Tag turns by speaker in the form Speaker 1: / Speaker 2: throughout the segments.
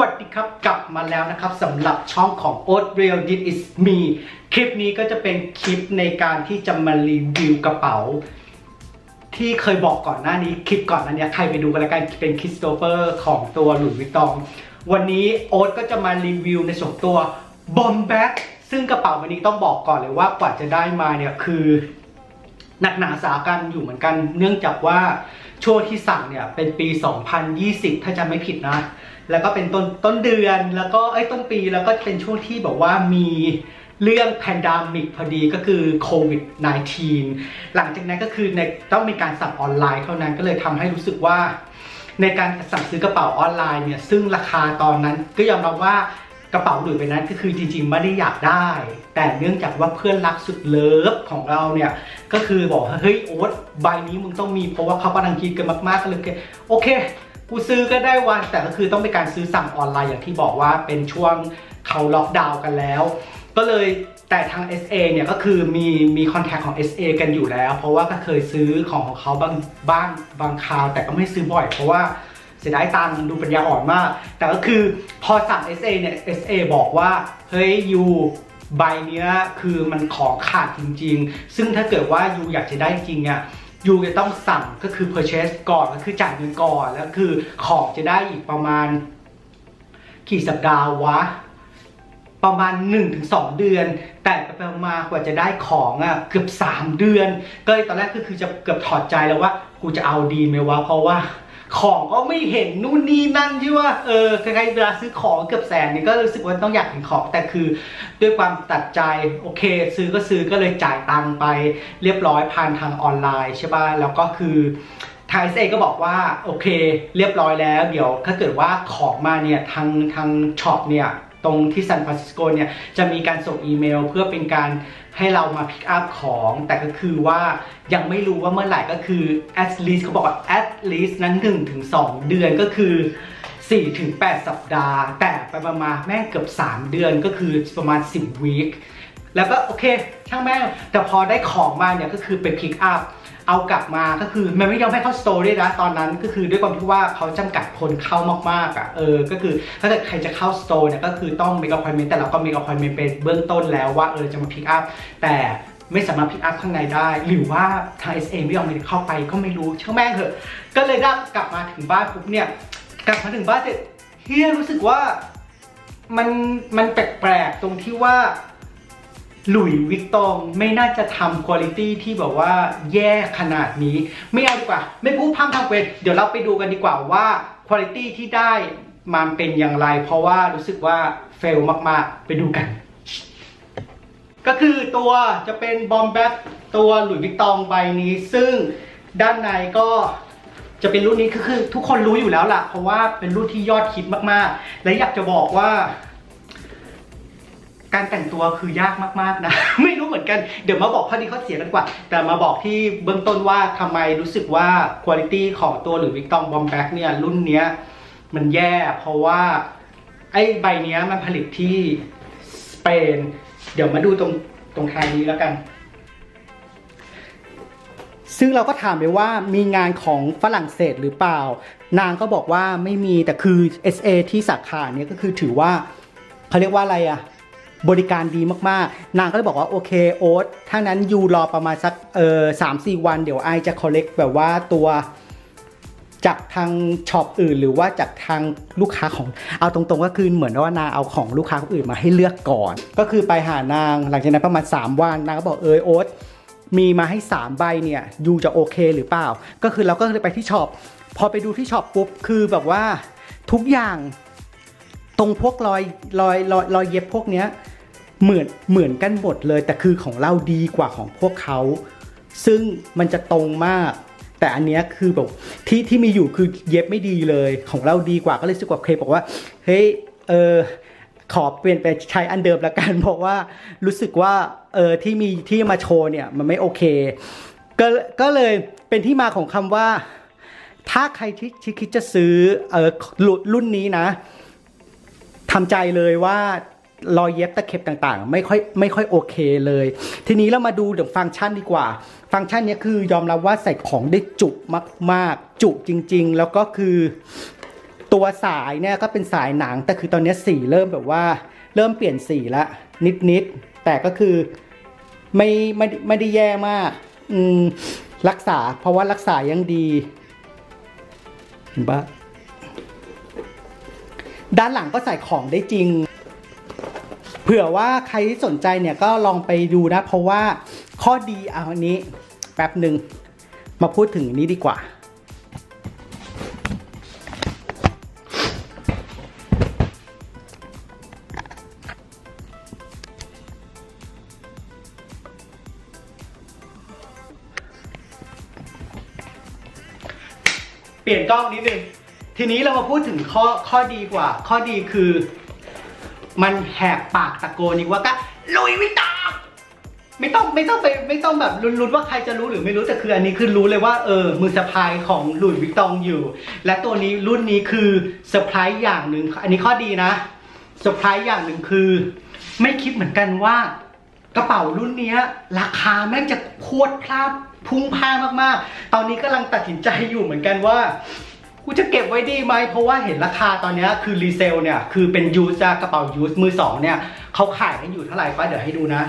Speaker 1: วัสดีครับกลับมาแล้วนะครับสำหรับช่องของ o a t Real This Is Me คลิปนี้ก็จะเป็นคลิปในการที่จะมารีวิวกระเป๋า ที่เคยบอกก่อนหน้านี้คลิปก่อนนั้นเนี่ยใครไปดูกันแล้วกันเป็นคริสโตเฟอร์ของตัวหลุยส์วิตตอง วันนี้โอ๊ตก็จะมารีวิวในส่วนตัวบอมแบ็กซึ่งกระเป๋าวันนี้ต้องบอกก่อนเลยว่ากว่าจะได้มาเนี่ยคือหนักหนาสากันอยู่เหมือนกัน เนื่องจากว่าช่วงที่สั่งเนี่ยเป็นปี 2020 ถ้าจำไม่ผิดนะ แล้วก็เป็นต้นต้นเดือนแล้วก็ไอ้ต้นปีแล้วก็เป็นช่วงที่แบบว่ามีเรื่องแพนดามิกพอดีก็คือโควิด -19 หลังจากนั้นก็คือในต้องมีการสั่งออนไลน์เท่านั้นก็เลยทำให้รู้สึกว่า ในการสั่งซื้อกระเป๋าออนไลน์เนี่ยซึ่งราคาตอนนั้นก็ยอมรับว่ากระเป๋าหลุยไปนั้นก็คือจริงๆไม่ได้อยากได้ แต่เนื่องจากว่าเพื่อนรักสุดเลิฟของเราเนี่ยก็คือบอกเฮ้ยโอ๊ตใบนี้มึงต้องมีเพราะว่าเขากำลังคิดกันมากๆก็เลยโอเค กูซื้อก็ได้วันแต่ก็คือต้องเป็นการซื้อสั่งออนไลน์อย่างที่บอกว่าเป็นช่วงเขาล็อกดาวน์กันแล้ว ก็เลยแต่ทาง SA เนี่ยก็คือมีมีคอนแทคของ SA กันอยู่แล้ว เพราะว่าก็เคยซื้อของของเขาบ้างบ้างบางคราว แต่ก็ไม่ซื้อบ่อย เพราะว่าเสียดายตังดูปัญญาอ่อนมาก แต่ก็คือพอสั่ง SA เนี่ย SA บอกว่าเฮ้ยยูใบเนี้ยคือมันของขาดจริง ๆ ซึ่งถ้าเกิดว่ายูอยากจะได้จริงอะ ยูจะต้องสั่งก็คือ purchase ก่อนก็คือจ่ายเงินก่อนแล้วคือของจะได้อีกประมาณ กี่สัปดาห์วะ ประมาณ 1-2 เดือน แต่ไปมากว่าจะได้ของอะเกือบ 3 เดือน ก็ตอนแรกก็คือจะเกือบถอดใจแล้วว่ากูจะเอาดีไหมวะเพราะว่า ของก็ไม่เห็นนู่นนี่นั่นที่ว่าเออใครๆเวลาซื้อของเกือบแสนนี่ก็รู้สึกว่าต้องอยากเห็นของแต่คือ ด้วยความตัดใจโอเค ซื้อก็ซื้อก็เลยจ่ายตังไป เรียบร้อยผ่านทางออนไลน์ใช่ป่ะแล้วก็คือทางเอก็บอกว่าโอเค เรียบร้อยแล้ว เดี๋ยวถ้าเกิดว่าของมาเนี่ยทางทางช็อปเนี่ย ตรงที่ซานฟรานซิสโกเนี่ยจะมีการส่งอีเมลเพื่อเป็นการให้เรามาพิกอัพของ แต่ก็คือว่ายังไม่รู้ว่าเมื่อไหร่ก็คือ at least เขาบอกว่า at least นั้น1ถึง2เดือนก็คือ4ถึง8สัปดาห์ แต่ไปประมาณแม่งเกือบ 3 เดือนก็คือประมาณ 10วีคแล้วก็โอเค ช่างแม่แต่พอได้ของมาเนี่ยก็คือไปพิกอัพ เอากลับมาก็คือมันไม่ยอมให้เข้าสโตร์ด้วยนะตอนนั้นก็คือด้วยความที่ว่าเขาจำกัดคนเข้ามากๆอะเออก็คือถ้าเกิดใครจะเข้าสโตร์เนี่ยก็คือต้องมีอ p พ o i n t m e n t แต่เราก็มีอพ o i n t m e n t เป็นเบื้องต้นแล้วว่าเออจะมาพิกอัพแต่ไม่สามารถพิกอัพข้างในได้ หรือว่าทาง SA ไม่ยอมให้เข้าไปก็ไม่รู้ช่างแม่งเถอะ ก็เลยได้กลับมาถึงบ้านปุ๊บเนี่ยกลับมาถึงบ้านเสร็จเฮียรู้สึกว่ามันมันแปลกๆตรงที่ว่า หลุยวิกตองไม่น่าจะทำคุณภาพที่แบบว่าแย่ขนาดนี้ ไม่เอาดีกว่า ไม่พูดพร่ำทำเป็นเดี๋ยวเราไปดูกันดีกว่าว่าคุณภาพที่ได้มันเป็นอย่างไร เพราะว่ารู้สึกว่าเฟลมากๆ ไปดูกัน ก็คือตัวจะเป็นบอมแบ็คตัวหลุยวิกตองใบนี้ ซึ่งด้านในก็จะเป็นรุ่นนี้คือคอทุกคนรู้อยู่แล้วล่ะ เพราะว่าเป็นรุ่นที่ยอดฮิตมากๆ และอยากจะบอกว่า การแต่งตัวคือยากมากๆนะ ไม่รู้เหมือนกันเดี๋ยวมาบอกข้อดีข้อเสียกันกว่า แต่มาบอกที่เบื้องต้นว่าทำไมรู้สึกว่าคุณภาพของตัวหรือวิกตองบอมแบ็กเนี่ยรุ่นเนี้ยมันแย่เพราะว่าไอ้ใบเนี้ยมันผลิตที่สเปน เดี๋ยวมาดูตรงตรงทายนี้แล้วกัน ซึ่งเราก็ถามไปว่ามีงานของฝรั่งเศสหรือเปล่า นางก็บอกว่าไม่มีแต่คือ SA ที่สาขาเนี่ยก็คือถือว่าเขาเรียกว่าอะไรอะ บริการดีมากๆ นางก็เลยบอกว่าโอเคโอ๊ตถ้านั้นยูรอประมาณสักเออสามสี่วันเดี๋ยวไอจะคอลเลกแบบว่าตัวจากทางช็อปอื่นหรือว่าจากทางลูกค้าของเอาตรงๆ ก็คือเหมือนว่านางเอาของลูกค้าคนอื่นมาให้เลือกก่อน ก็คือไปหานางหลังจากนั้นประมาณ 3 วันนางก็บอกเออโอ๊ตมีมาให้ 3 ใบเนี่ยยูจะโอเคหรือเปล่า ก็คือเราก็เลยไปที่ช็อปพอไปดูที่ช็อปปุ๊บคือแบบว่าทุกอย่างตรงพวกรอยรอยรอยรอยเย็บพวกเนี้ย เหมือนเหมือนกันหมดเลย แต่คือของเราดีกว่าของพวกเขา ซึ่งมันจะตรงมาก แต่อันเนี้ยคือแบบที่ที่มีอยู่คือเย็บไม่ดีเลย ของเราดีกว่าก็เลยสึกว่าเคบอกว่าเฮ้ยเออขอเปลี่ยนไปใช้อันเดิมละกันเพราะว่ารู้สึกว่าเออที่มีที่มาโชว์เนี่ยมันไม่โอเคก็ก็เลยเป็นที่มาของคำว่า ถ้าใครที่คิดจะซื้อเออรุ่นรุ่นนี้นะทำใจเลยว่า รอยเย็บตะเข็บต่างๆ ไม่ค่อยไม่ค่อยโอเคเลย ทีนี้เรามาดูเดี๋ยวฟังก์ชันดีกว่า ฟังก์ชันนี้คือยอมรับว่าใส่ของได้จุมากๆ จุจริง ๆ แล้วก็คือตัวสายเนี่ยก็เป็นสายหนัง แต่คือตอนนี้สีเริ่มแบบว่า เริ่มเปลี่ยนสีละนิดๆ แต่ก็คือไม่ไม่ไม่ได้แย่มากอืมรักษาเพราะว่ารักษายังดีเห็นปะด้านหลังก็ใส่ของได้จริง เผื่อว่าใครที่สนใจเนี่ยก็ลองไปดูนะ เพราะว่าข้อดีเอาอันนี้แป๊บหนึ่งมาพูดถึงนี้ดีกว่า เปลี่ยนกล้องนิดนึงทีนี้เรามาพูดถึงข้อข้อดีกว่า ข้อดีคือ มันแหกปากตะโกนอีกว่าก็ลุยวิตองไม่ต้องไม่ต้องไปไม่ต้องแบบลุ้นๆว่าใครจะรู้หรือไม่รู้แต่คืออันนี้คือรู้เลยว่าเออมือสะพายของหลุยส์วิตตองอยู่ และตัวนี้รุ่นนี้คือเซอร์ไพรส์อย่างหนึ่งอันนี้ข้อดีนะเซอร์ไพรส์อย่างหนึ่งคือ ไม่คิดเหมือนกันว่ากระเป๋ารุ่นนี้ราคาแม่งจะพรวดพลาดพุ่งพลาดมากๆ ตอนนี้กำลังตัดสินใจอยู่เหมือนกันว่า กูจะเก็บไว้ดีไหมเพราะว่าเห็นราคาตอนนี้คือรีเซลเนี่ยคือเป็นยูสกระเป๋ายูสมือสองเนี่ยเขาขายกันอยู่เท่าไหร่ป้าเดี๋ยวให้ดูนะ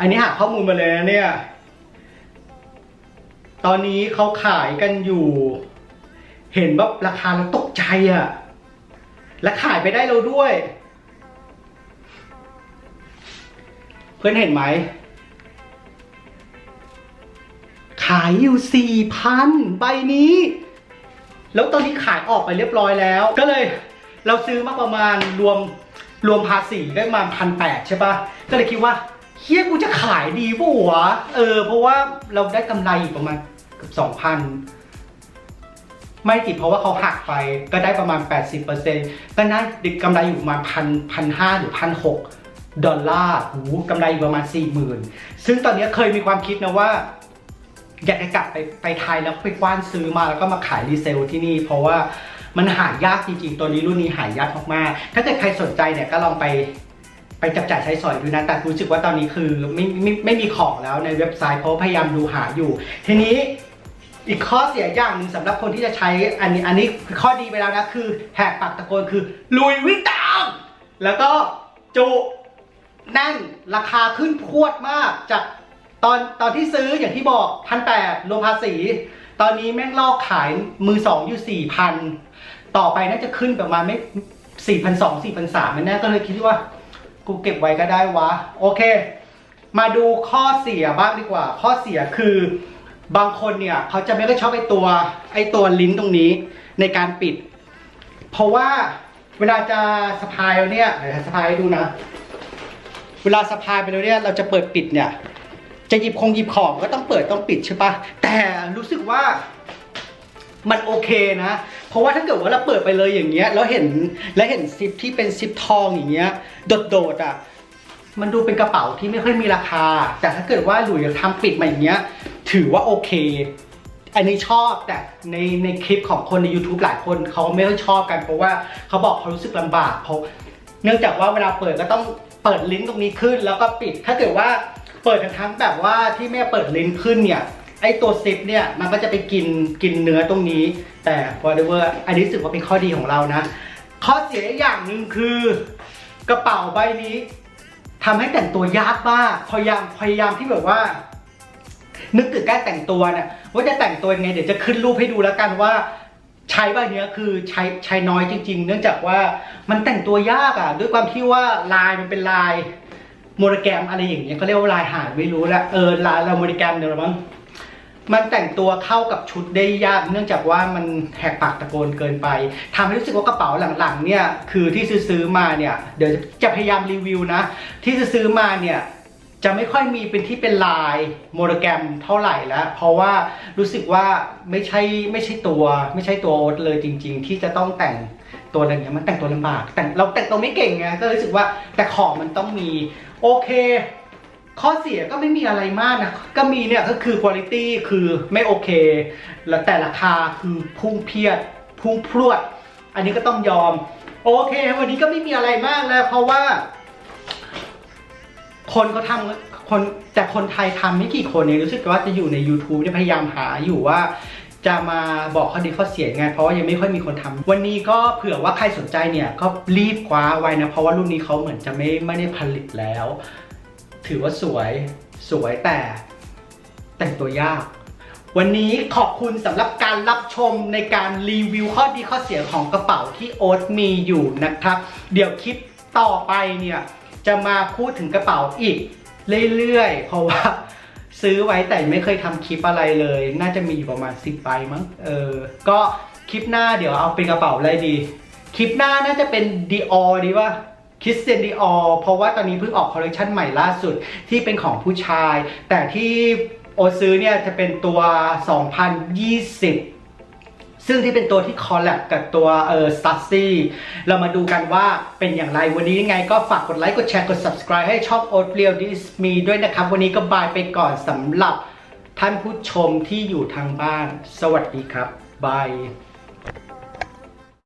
Speaker 1: อันนี้หาข้อมูลมาเลยนะเนี่ย ตอนนี้เขาขายกันอยู่ เห็นแบบราคาแล้วตกใจอะและขายไปได้เราด้วย เพื่อนเห็นไหมายอยู่สี่พันใบนี้ แล้วตอนนี้ขายออกไปเรียบร้อยแล้ว ก็เลยเราซื้อมาประมาณรวมรวมภาษีได้ประมาณพันแปดใช่ปะก็เลยคิดว่าเฮียกูจะขายดีปะวะเออ เพราะว่าเราได้กำไรอยู่ประมาณเกือบสองพันไม่ติดเพราะว่าเขาหักไปก็ได้ประมาณ 80%ก็น่าได้กำไรอยู่ประมาณพันพันห้าหรือพันหกดอลลาร์หูกำไรอยู่ประมาณสี่หมื่นซึ่งตอนนี้เคยมีความคิดนะว่า อยากจะกลับไปไปไทยแล้วไปกว้านซื้อมาแล้วก็มาขายรีเซลที่นี่ เพราะว่ามันหายากจริงๆ ตัวนี้รุ่นนี้หายากมากๆ ถ้าเกิดใครสนใจเนี่ยก็ลองไปไปจับจ่ายใช้สอยดูนะ แต่รู้สึกว่าตอนนี้คือไม่ไม่ไม่มีของแล้วในเว็บไซต์เพราะพยายามดูหาอยู่ ทีนี้อีกข้อเสียอย่างหนึ่งสำหรับคนที่จะใช้อันนี้อันนี้คือข้อดีไปแล้วนะคือแหกปากตะโกนคือลุยวิตองแล้วก็จุแน่นราคาขึ้นพรวดมากจาก ตอนตอนที่ซื้ออย่างที่บอกพันแปดรวมภาษี ตอนนี้แม่งลอกขายมือสองอยู่สี่พันต่อไปน่าจะขึ้นประมาณไม่สี่พันสองสี่พันสามแน่ก็เลยคิดว่า กูเก็บไว้ก็ได้วะ โอเค มาดูข้อเสียบ้างดีกว่า ข้อเสียคือบางคนเนี่ยเขาจะไม่ค่อยชอบไอตัวไอตัวลิ้นตรงนี้ในการปิด เพราะว่าเวลาจะสะพายแล้วเนี่ยสะพายให้ดูนะ เวลาสะพายไปแล้วเนี่ยเราจะเปิดปิดเนี่ย จะหยิบคงหยิบของก็ต้องเปิดต้องปิดใช่ปะแต่รู้สึกว่ามันโอเคนะ เพราะว่าถ้าเกิดว่าเราเปิดไปเลยอย่างเงี้ยแล้วเห็นแล้วเห็นซิปที่เป็นซิปทองอย่างเงี้ยโดดๆอะมันดูเป็นกระเป๋าที่ไม่ค่อยมีราคา แต่ถ้าเกิดว่าหลุยส์ทำปิดมาอย่างเงี้ย ถือว่าโอเค อันนี้ชอบแต่ในในคลิปของคนใน YouTube หลายคนเขาไม่ค่อยชอบกัน เพราะว่าเขาบอกเขารู้สึกลำบากเพราะเนื่องจากว่าเวลาเปิดก็ต้องเปิดลิ้นตรงนี้ขึ้น แล้วก็ปิดถ้าเกิดว่า เปิดทั้งแบบว่าที่ไม่เปิดลิ้นขึ้นเนี่ยไอตัวซิปเนี่ยมันก็จะไปกินกินเนื้อตรงนี้ แต่ whatever อันนี้รู้สึกว่าเป็นข้อดีของเรานะ ข้อเสียอย่างหนึ่งคือกระเป๋าใบนี้ทำให้แต่งตัวยากมากพยายามพยายามที่แบบว่า นึกถึงการแต่งตัวเนี่ยว่าจะแต่งตัวยังไงเดี๋ยวจะขึ้นรูปให้ดูแล้วกันว่าใช้ใบเนี้ยคือใช้ใช้น้อยจริง ๆ เนื่องจากว่ามันแต่งตัวยากอะ ด้วยความที่ว่าลายมันเป็นลาย โมโนแกรมอะไรอย่างเงี้ยเขาเรียกว่าลายหาดไม่รู้ละเออลายลาโมโนแกรมเดี๋ยวมั้งมันแต่งตัวเข้ากับชุดได้ยาก เนื่องจากว่ามันแหกปากตะโกนเกินไปทำให้รู้สึกว่ากระเป๋าหลังๆเนี่ยคือที่ซื้อมาเนี่ยเดี๋ยวจะพยายามรีวิวนะ ที่ซื้อมาเนี่ยจะไม่ค่อยมีเป็นที่เป็นลายโมโนแกรมเท่าไหร่แล้ว เพราะว่ารู้สึกว่าไม่ใช่ไม่ใช่ตัว ไม่ใช่ตัวโอ๊ตเลยจริง ๆ ที่จะต้องแต่งตัวอะไรเงี้ยมันแต่งตัวลำบากแต่งเราแต่งตัวไม่เก่งไงก็รู้สึกว่าแต่ของมันต้องมี โอเค ข้อเสียก็ไม่มีอะไรมากนะ ก็มีเนี่ยก็คือคุณภาพคือไม่โอเค แล้วแต่ราคาคือพุ่งเพียดพุ่งพรวด อันนี้ก็ต้องยอม โอเค วันนี้ก็ไม่มีอะไรมากแล้ว เพราะว่า คนเขาทำคนแต่คนไทยทำไม่กี่คนเองรู้สึกว่าจะอยู่ใน YouTube เนี่ยพยายามหาอยู่ว่า จะมาบอกข้อดีข้อเสียไง เพราะว่ายังไม่ค่อยมีคนทำวันนี้ก็เผื่อว่าใครสนใจเนี่ยก็รีบคว้าไว้นะ เพราะว่ารุ่นนี้เขาเหมือนจะไม่ไม่ได้ผลิตแล้ว ถือว่าสวยสวยแต่ แต่งตัวยาก วันนี้ขอบคุณสำหรับการรับชมในการรีวิวข้อดีข้อเสียของกระเป๋าที่โอ๊ตมีอยู่นะครับ เดี๋ยวคลิปต่อไปเนี่ยจะมาพูดถึงกระเป๋าอีกเรื่อยๆ เพราะว่า ซื้อไว้แต่ไม่เคยทำคลิปอะไรเลย น่าจะมีอยู่ประมาณ 10ใบมั้งเออ ก็คลิปหน้าเดี๋ยวเอาเป็นกระเป๋าอะไรดี คลิปหน้าน่าจะเป็นดีออดีว่าคิสเซนดีออเพราะว่าตอนนี้เพิ่งออกคอลเลคชันใหม่ล่าสุดที่เป็นของผู้ชาย แต่ที่โอซื้อเนี่ยจะเป็นตัว 2020 ซึ่งที่เป็นตัวที่คอลแลบกับตัวเออสตัซซี่เรามาดูกันว่าเป็นอย่างไรวันนี้ยังไงก็ฝากกดไลค์กดแชร์กด subscribe ให้ช่อง o a t r e a l This Me ด้วยนะครับ วันนี้ก็บายไปก่อนสำหรับท่านผู้ชมที่อยู่ทางบ้าน สวัสดีครับบาย